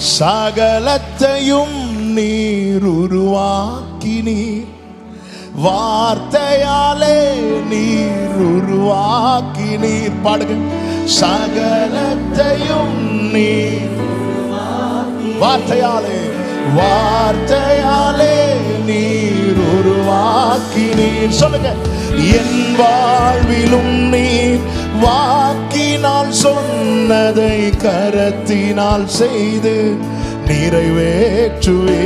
சகலத்தையும் நீர் உருவாக்கினீர். வார்த்தையாலே நீர் உருவாக்கினீர். பாடுங்க சகலத்தையும் நீர் வார்த்தையாலே வார்த்தையாலே நீர் உருவாக்கினீர். சொல்லுங்க என் வாழ்விலும் நீர் வாக்கினால் சொன்னதை கரத்தினால் செய்து நிறைவேற்றுவே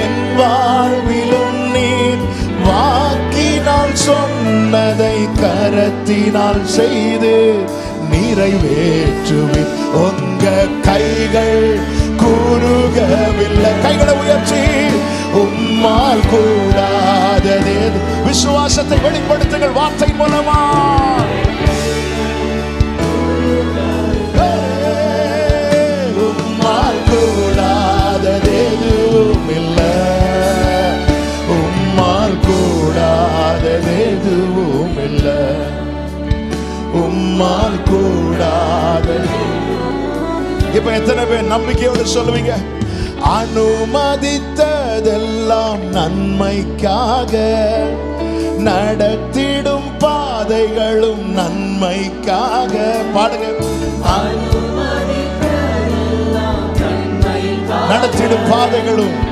என் வாழ்விலும் நீர் வாக்கினால் சொன்னதை கரத்தினால் செய்து நிறைவேற்றுவீர். உங்க கைகள் கூறுகவில்லை. கைகளை உயர்ச்சி உம்மால் கூடாததே விசுவாசத்தை வெளிப்படுத்துங்கள் வார்த்தை மூலமா. நம்மால் கூடாது. இப்ப எத்தனை பேர் நம்பிக்கையோடு சொல்லுவீங்க? அனுமதித்ததெல்லாம் நன்மைக்காக. நடத்திடும் பாதைகளும் நன்மைக்காக. பாடுங்க. நடத்திடும் பாதைகளும்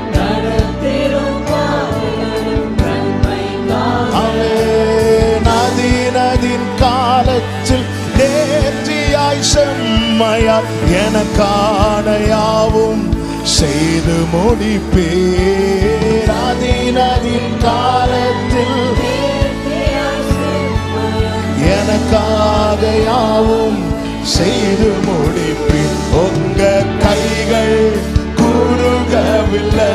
நதி நதின் காலத்தில் நேர்த்தியாய் செம்மையாய் எனக்கான யாவும் செய்து முடிப்பேர். நதி நதின் காலத்தில் எனக்காக யாவும் செய்து முடிப்பேன் உங்க கைகள் கூறுகவில்லை.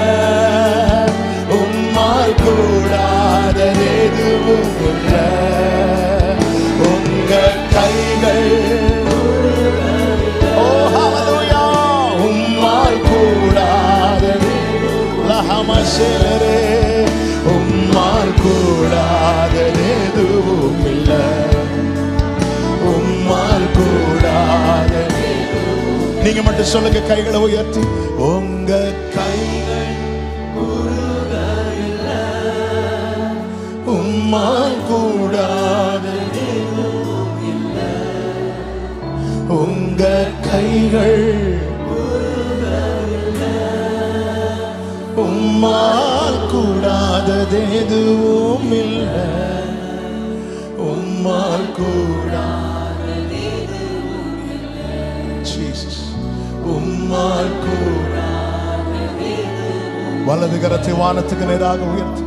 லஹமசலரே உம்மால் கூடாதது எதுவும் കൂടാതെ நீங்க மட்டும் சொல்லுங்க கைகளை உயர்த்தி. உங்க கைகள் உம்மா கூடாதது உங்க கைகள் உம்மால் கூடாததெதுவும் இல்லை உம்மால் கூடாதது ஜீசஸ் உம்மால் கூடாதது வலது கரத்தை வானத்துக்கு நேராக உயர்த்தி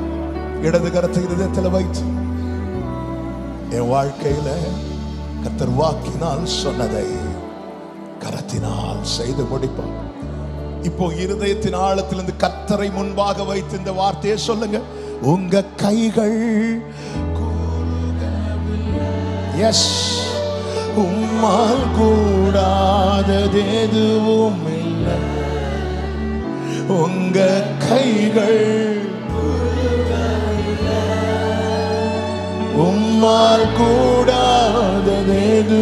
இடது கரத்தை இருதயத்தில் வைத்து. என் வாழ்க்கையில கத்தர் வாக்கினால் சொன்னதை கரத்தினால் செய்து முடிப்பார் இப்போ இருதயத்தின் ஆழத்திலிருந்து கர்த்தரை முன்பாக வைத்து இந்த வார்த்தையை சொல்லுங்க. உங்க கைகள் எஸ் உம்மால் கூடாததெதுவும் இல்லை. உங்க கைகள் உம்மால் கூடாததேது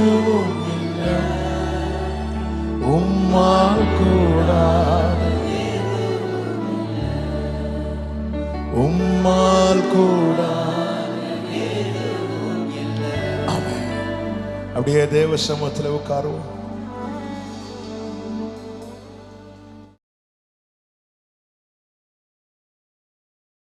உம்மால் கூடாத ஆமென். அப்படியே தேவ சமூகத்தில் உட்காருவோம்.